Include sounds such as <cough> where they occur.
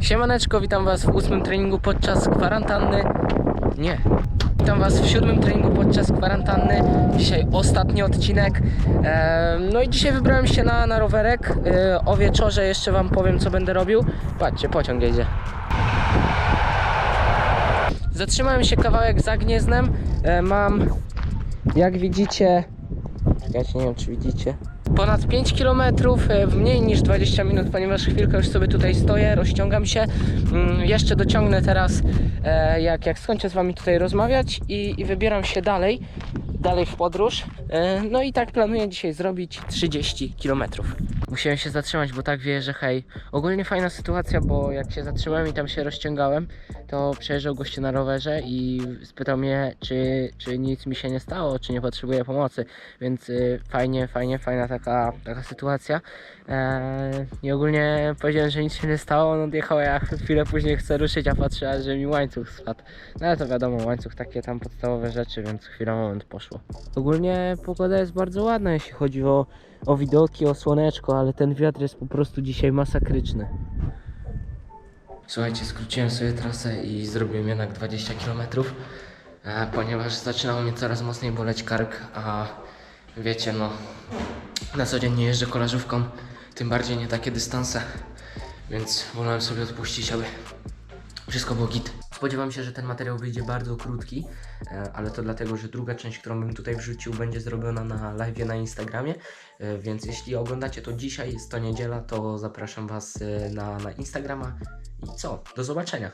Siemaneczko, witam was w ósmym treningu podczas kwarantanny. Nie. Witam was w siódmym treningu podczas kwarantanny. Dzisiaj ostatni odcinek. No i dzisiaj wybrałem się na, na rowerek. E, o wieczorze jeszcze wam powiem co będę robił. Patrzcie, pociąg jedzie. Zatrzymałem się kawałek za Gnieznem. E, mam, jak widzicie, czekajcie, nie wiem czy widzicie, ponad 5 km w mniej niż 20 minut, ponieważ chwilkę już sobie tutaj stoję, rozciągam się. Mm, Jeszcze dociągnę teraz, e, jak, jak skończę z Wami tutaj rozmawiać i, i wybieram się dalej, dalej w podróż. E, No i tak planuję dzisiaj zrobić 30 km. Musiałem się zatrzymać, bo tak wieję, że hej. Ogólnie fajna sytuacja, bo jak się zatrzymałem i tam się rozciągałem, to przejeżdżał gościu na rowerze i spytał mnie, czy, czy nic mi się nie stało, czy nie potrzebuję pomocy. Więc y, fajnie, fajnie, fajna taka, taka sytuacja. Eee, I ogólnie powiedziałem, że nic się nie stało, on odjechał, ja <laughs> chwilę później chcę ruszyć, a patrzę, że mi łańcuch spadł. No ale to wiadomo, łańcuch takie tam podstawowe rzeczy, więc chwilę moment poszło. Ogólnie pogoda jest bardzo ładna, jeśli chodzi o, o widoki, o słoneczko, ale ten wiatr jest po prostu dzisiaj masakryczny. Słuchajcie, skróciłem sobie trasę i zrobiłem jednak 20 km, e, ponieważ zaczynało mnie coraz mocniej boleć kark, a wiecie, no na co dzień nie jeżdżę kolażówką, tym bardziej nie takie dystanse, więc wolałem sobie odpuścić, aby wszystko było git. Spodziewam się, że ten materiał wyjdzie bardzo krótki, e, ale to dlatego, że druga część, którą bym tutaj wrzucił, będzie zrobiona na live na Instagramie, e, więc jeśli oglądacie to dzisiaj, jest to niedziela, to zapraszam Was e, na, na Instagrama i co? Do zobaczenia.